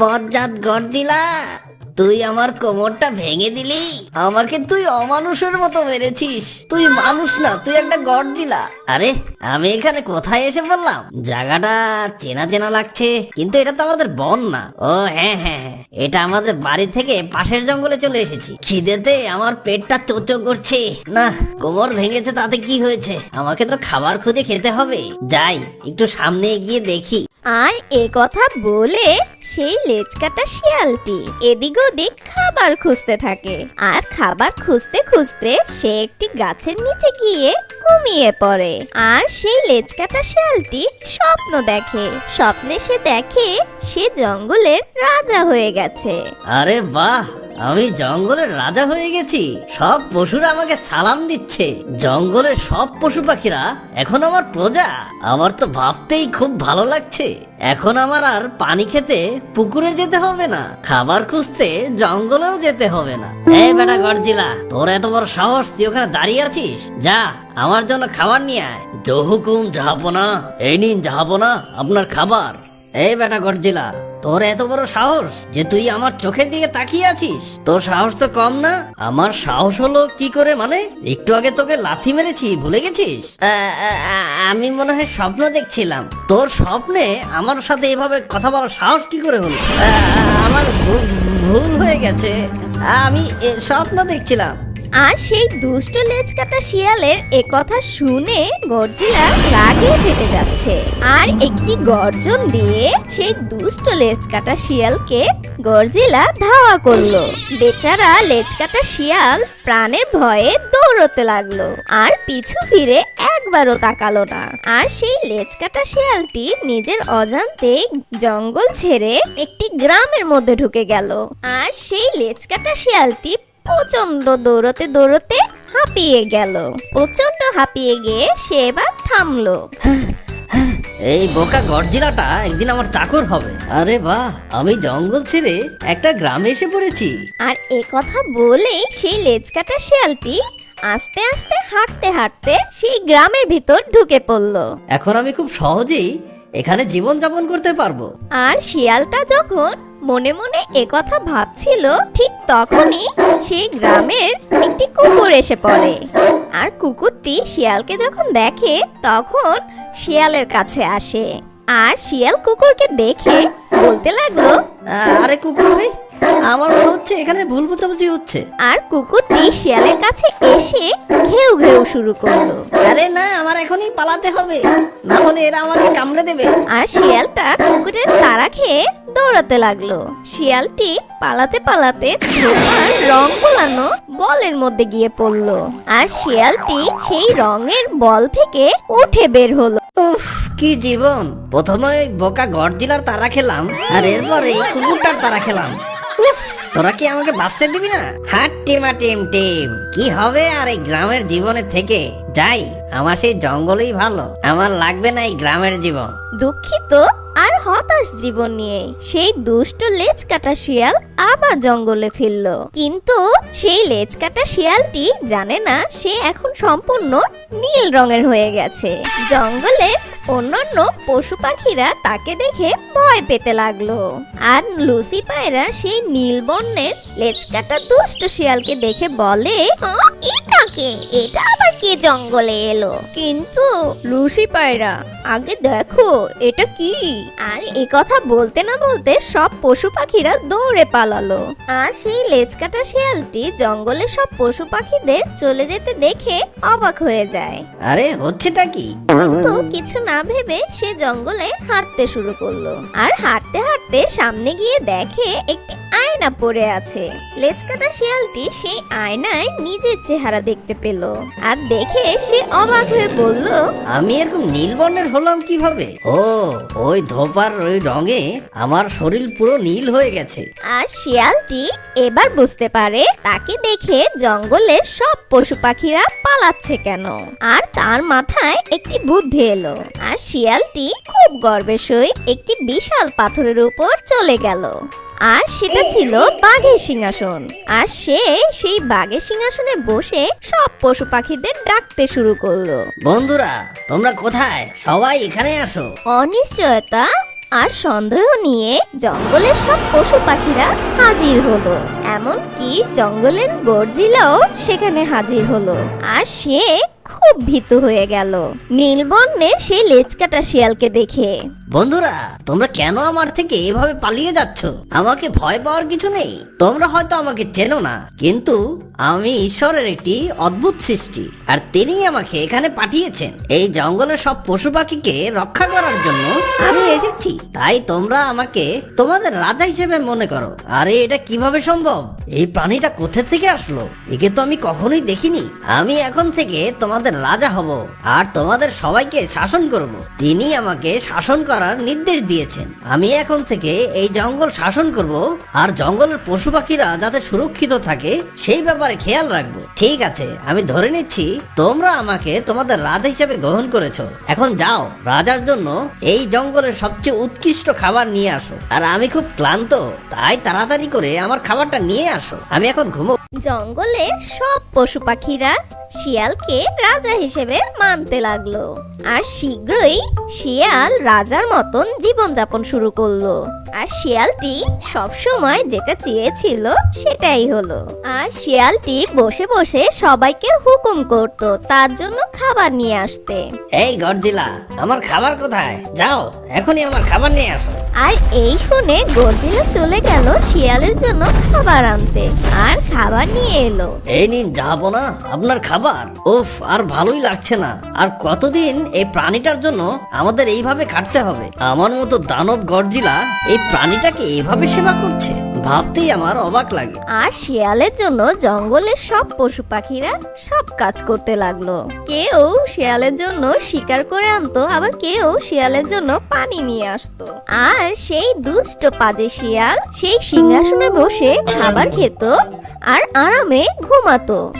বজ্জাত ঘর গর্দিলা, তুই আমার কোমরটা ভেঙে দিলি। আমাকে তুই অমানুষের মতো মেরেছিস। তুই মানুষ না, তুই একটা গড় দিলা আরে, আমি এখানে কোথায় এসে বললাম জায়গাটা চেনা চেনা লাগছে, কিন্তু এটা তো আমাদের বন না। ও হ্যাঁ হ্যাঁ হ্যাঁ এটা আমাদের বাড়ি থেকে পাশের জঙ্গলে চলে এসেছি। খিদেতে আমার পেটটা চোচো করছে। না, কোমর ভেঙেছে, তাতে কি হয়েছে? আমাকে তো খাবার খুঁজে খেতে হবে। যাই, একটু সামনে গিয়ে দেখি। আর এ কথা বলে সেই লেজকাটা শিয়ালটি এদিক ওদিক খাবার খুঁজতে থাকে। আর খাবার খুঁজতে খুঁজতে সে একটি গাছের নিচে গিয়ে ঘুমিয়ে পড়ে। আর সেই লেজকাটা শিয়ালটি স্বপ্ন দেখে। স্বপ্নে সে দেখে সে জঙ্গলের রাজা হয়ে গেছে। আরে বাহ! আমি জঙ্গলের রাজা হয়ে গেছি। সব পশুরা আমাকে সালাম দিচ্ছে। জঙ্গলের সব পশু পাখিরা এখন আমার প্রজা। আমার তো ভাবতেই খুব ভালো লাগছে। এখন আমার আর পানি খেতে পুকুরে যেতে হবে না। খাবার খুঁজতে জঙ্গলেও যেতে হবে না। এই বেটা গরজিলা, তোর এত বড় সাহস, তুই ওখানে দাঁড়িয়ে আছিস? যা, আমার জন্য খাবার নিয়ে আয়। জহুকুম জাহাপনা এই নিন জাহাপনা আপনার খাবার। এই বেটা গর্জিলা তোর এত বড় সাহস যে তুই আমার চোখের দিকে তাকিয়ে আছিস? তোর সাহস তো কম না। আমার সাহস হলো কি করে মানে? একটু আগে তোকে লাথি মেরেছি, ভুলে গেছিস? আমি মনে হয় স্বপ্ন দেখছিলাম। তোর স্বপ্নে আমার সাথে এভাবে কথা বলার সাহস কি করে হলো? আমার ভুল হয়ে গেছে। আমি স্বপ্ন দেখছিলাম। আর সেই দুষ্ট লেজকাটা শিয়ালের এ কথা শুনে গর্জিলা রাগে ফেটে যাচ্ছে। আর একটি গর্জন দিয়ে সেই দুষ্ট লেজকাটা শিয়ালকে গর্জিলা ধাওয়া করল। বেচারা লেজকাটা শিয়াল প্রাণের ভয়ে দৌড়তে লাগল আর পিছু ফিরে একবারও তাকালো না। আর সেই লেজকাটা শিয়ালটি নিজের অজান্তে জঙ্গল ছেড়ে একটি গ্রামের মধ্যে ঢুকে গেল। আর সেই লেজকাটা শিয়ালটি প্রচণ্ড দৌড়তে দৌড়তে হাঁপিয়ে গেল। প্রচণ্ড হাঁপিয়ে গিয়ে সে এবার থামলো। এই বোকা গর্জিলাটা একদিন আমার চাকর হবে। আরে বাহ আমি জঙ্গল ছেড়ে একটা গ্রামে এসে পড়েছি। আর এ কথা বলেই সেই লেজকাটা শিয়ালটি আস্তে আস্তে হাঁটতে হাঁটতে সেই গ্রামের ভিতর ঢুকে পড়ল। এখন আমি খুব সহজেই এখানে জীবন যাপন করতে পারব। আর শিয়ালটা যখন মনে মনে একথা ভাবছিল, ঠিক তখনই সেই গ্রামের একটি কুকুর এসে পড়ে। আর কুকুরটি শিয়ালকে যখন দেখে, তখন শিয়ালের কাছে আসে। আর শিয়াল কুকুরকে দেখে বলতে লাগল আরে কুকুর ভাই আমার মনে হচ্ছে এখানে ভুল বোঝাবুঝি হচ্ছে। আর কুকুরটি শিয়ালের কাছে এসে ঘেউ ঘেউ শুরু করল। আরে না আমার এখনই পালাতে হবে। না হলে এরা আমাকে কামড়ে দেবে। আর শিয়ালটা কুকুরের তাড়া খেয়ে দৌড়াতে লাগল। শিয়ালটি পালাতে পালাতে ধোঁয়ার রং গোলানো বলের মধ্যে গিয়ে পড়ল। আর শিয়ালটি সেই রঙের বল থেকে উঠে বের হলো। উফ কি জীবন। প্রথমে ওই বোকা গর্জিলার তারা খেলাম আর এরপরে কুকুরটার তারা খেলাম। তোরা কি আমাকে বাঁচতে দিবি না? হাট টিমা টিম টিম। কি হবে আর এই গ্রামের জীবনে থেকে? যাই, আমার সেই জঙ্গলই ভালো। আমার লাগবে না এই গ্রামের জীবন। দুঃখিত। আর হতাশ জীবন নিয়ে সেই দুষ্ট লেজ কাটা শিয়াল আবার জঙ্গলে ফিরল। কিন্তু সেই লেজ কাটা শিয়ালটি জানে না সে এখন সম্পূর্ণ নীল রঙের হয়ে গেছে। জঙ্গলে অন্যান্য পশু পাখিরা তাকে দেখে ভয় পেতে লাগল। আর লুসি পায়রা সেই নীল বর্ণের লেজ কাটা দুষ্ট শিয়ালকে দেখে বলে এটাকে এটা আবার কে জঙ্গলে এলো? কিন্তু লুসি পায়রা আগে দেখো এটা কি? আর এ কথা বলতে না বলতে সব পশু পাখিরা দৌড়ে পালালো। আর সেই লেজ কাটা শিয়ালটি জঙ্গলে সব পশু পাখিদের চলে যেতে দেখে অবাক হয়ে যায়। আরে হচ্ছেটা কি? তো কিছু না ভেবে সে জঙ্গলে হাঁটতে শুরু করল। আর হাঁটতে হাঁটতে সামনে গিয়ে দেখে একটি আয়না পড়ে আছে। লেজকাটা শিয়ালটি সেই আয়নায় নিজের চেহারা দেখতে পেল। আর দেখে সে অবাক হয়ে বলল আমি এরকম নীল বর্ণের হলাম কীভাবে? ও ওই ধোপার ওই রঙে আমার শরীর পুরো নীল হয়ে গেছে। আর শিয়ালটি এবার বুঝতে পারে তাকে দেখে জঙ্গলের সব পশু পাখিরা পালাচ্ছে কেন। আর তার মাথায় একটি বুদ্ধি এলো। আর শিয়ালটি খুব গর্বের সহিত একটি বিশাল পাথরের উপর চলে গেল। আর সেটা ছিল বাঘের সিংহাসন। আর সে সেই বাঘের সিংহাসনে বসে সব পশু পাখিদের ডাকতে শুরু করল। বন্ধুরা তোমরা কোথায়? সবাই এখানে আসো। অনিশ্চয়তা আর সন্দেহ নিয়ে জঙ্গলের সব পশু পাখিরা হাজির হলো। এমনকি জঙ্গলের গর্জিলাও সেখানে হাজির হলো। আর সে খুব ভীতু হয়ে গেল। নীলবর্ণের সেই লেজকাটা শিয়ালকে দেখে। বন্ধুরা, তোমরা কেন আমার থেকে এভাবে পালিয়ে যাচ্ছ? আমাকে ভয় পাওয়ার কিছু নেই। তোমরা হয়তো আমাকে চেনো না, কিন্তু আমি ঈশ্বরের একটি অদ্ভুত সৃষ্টি, আর তিনি আমাকে এখানে পাঠিয়েছেন। এই জঙ্গলের সব পশু পাখিকে রক্ষা করার জন্য আমি এসেছি। তাই তোমরা আমাকে তোমাদের রাজা হিসেবে মনে করো। আরে, এটা কীভাবে সম্ভব? এই প্রাণীটা কোথা থেকে আসলো? একে তো আমি কখনোই দেখিনি। আমি এখন থেকে তোমাদের রাজা হব, আর তোমাদের সবাইকে শাসন করব। তিনি আমাকে শাসন করার নির্দেশ দিয়েছেন। আমি এখন থেকে এই জঙ্গল শাসন করব, আর জঙ্গলের পশু পাখিরা যাতে সুরক্ষিত থাকে, সেই ব্যাপারে খেয়াল রাখব। ঠিক আছে, আমি ধরে নিচ্ছি, তোমরা আমাকে তোমাদের রাজা হিসেবে গ্রহণ করেছ। এখন যাও, রাজার জন্য এই জঙ্গলের সবচেয়ে উৎকৃষ্ট খাবার নিয়ে আসো। আর আমি খুব ক্লান্ত, তাই তাড়াতাড়ি করে আমার খাবারটা নিয়ে আসো। আমি এখন ঘুমো জঙ্গলের সব পশু পাখিরা শিয়ালকে রাজা হিসেবে মানতে লাগল। আর শীঘ্রই শিয়াল রাজার মতন জীবনযাপন শুরু করল। আর শিয়ালটি সবসময় যেটা চেয়েছিল সেটাই হলো। আর শিয়ালটি বসে বসে সবাইকে হুকুম করত তার জন্য খাবার নিয়ে আসতে। এই গরজিলা, আমার খাবার কোথায়? যাও, এখনই আমার খাবার নিয়ে আসো। আর এই শুনে গজিলা চলে গেল শিয়ালের জন্য খাবার আনতে। আর খাবার নিয়ে এলো। এই নিন, যাব না। আপনার খাবার। উফ, আর ভালোই লাগছে না। আর কতদিন এই প্রাণীটার জন্য আমাদের এইভাবে কাটতে হবে? আমার মতো দানব গর্জিলা এই প্রাণীটাকে এইভাবে সেবা করছে। ভাবতেই আমার অবাক লাগে। আর শিয়ালের জন্য জঙ্গলের সব পশু পাখিরা সব কাজ করতে লাগল। কেউ শিয়ালের জন্য শিকার করে আনতো, আবার কেউ শিয়ালের জন্য পানি নিয়ে আসতো। আর সেই দুষ্ট পাজে শিয়াল সেই সিংহাসনে বসে খাবার খেত আর আরামে ঘুমাতো।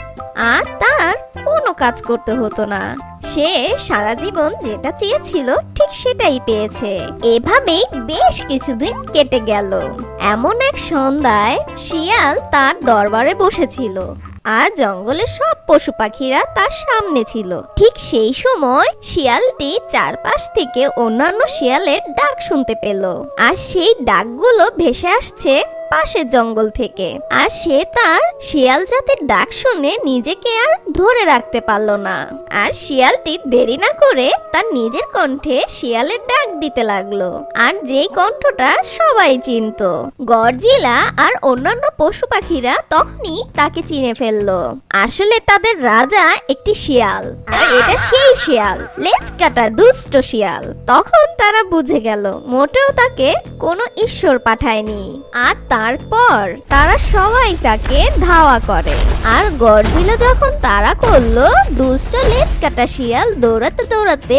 আর তার কোনো কাজ করতে হতো না। সে সারা জীবন যেটা চেয়েছিল ঠিক সেটাই পেয়েছে। এভাবেই বেশ কিছুদিন কেটে গেল। এমন এক সন্ধ্যায় শিয়াল তার দরবারে বসেছিল আর জঙ্গলের সব পশু পাখিরা তার সামনে ছিল। ঠিক সেই সময় শিয়ালটি চারপাশ থেকে অন্যান্য শিয়ালের ডাক শুনতে পেল। আর সেই ডাকগুলো ভেসে আসছে পাশের জঙ্গল থেকে। আর সে তার শিয়াল জাতের ডাক শুনে নিজেকে আর ধরে রাখতে পারল না। আর শিয়ালটি দেরি না করে তার নিজের কণ্ঠে শিয়ালের ডাক দিতে লাগল। আর যেই কণ্ঠটা সবাই চিনতো। গরজিলা আর অন্যান্য পশু পাখিরা তখনই তাকে চিনে ফেলল। আসলে তাদের রাজা একটি শিয়াল। আর এটা সেই শিয়াল, লেজ কাটা দুষ্ট শিয়াল। তখন তারা বুঝে গেল, মোটেও তাকে কোনো ঈশ্বর পাঠায়নি। আর তারপর তারা সবাই তাকে ধাওয়া করে। আর গরজিলা যখন তারা করল দুষ্ট লেজ কাটা শিয়াল দৌড়াতে দৌড়াতে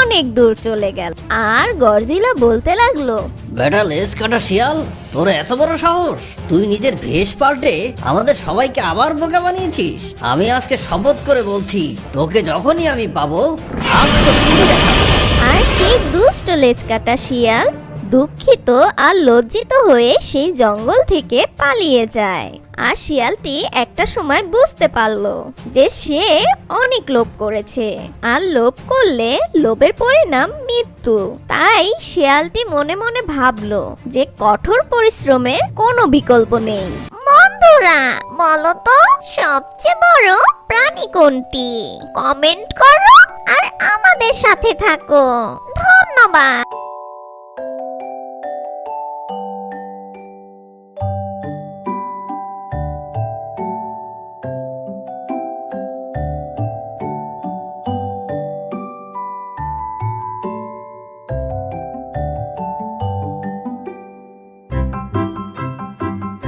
অনেক দূর চলে গেল। আর গরজিলা বলতে লাগল বেটা লেজ কাটা শিয়াল তোর এত বড় সাহস? তুই নিজের ভেষ পাল্টে আমাদের সবাইকে আবার বোকা বানিয়েছিস। আমি আজকে শপথ করে বলছি তোকে যখনই আমি পাবো আজ তো আর সেই দুষ্ট লেজ কাটা শিয়াল দুঃখিত আর লজ্জিত হয়ে সেই জঙ্গল থেকে পালিয়ে যায়। আর শিয়ালটি একটা সময় বুঝতে পারল যে সে অনেক লোভ করেছে। আর লোভ করলে লোভের পরিণাম মৃত্যু। তাই শিয়ালটি মনে মনে ভাবলো যে কঠোর পরিশ্রমের কোনো বিকল্প নেই। বন্ধুরা বলো তো সবচেয়ে বড় প্রাণী কোনটি? কমেন্ট করো আর আমাদের সাথে থাকো। ধন্যবাদ।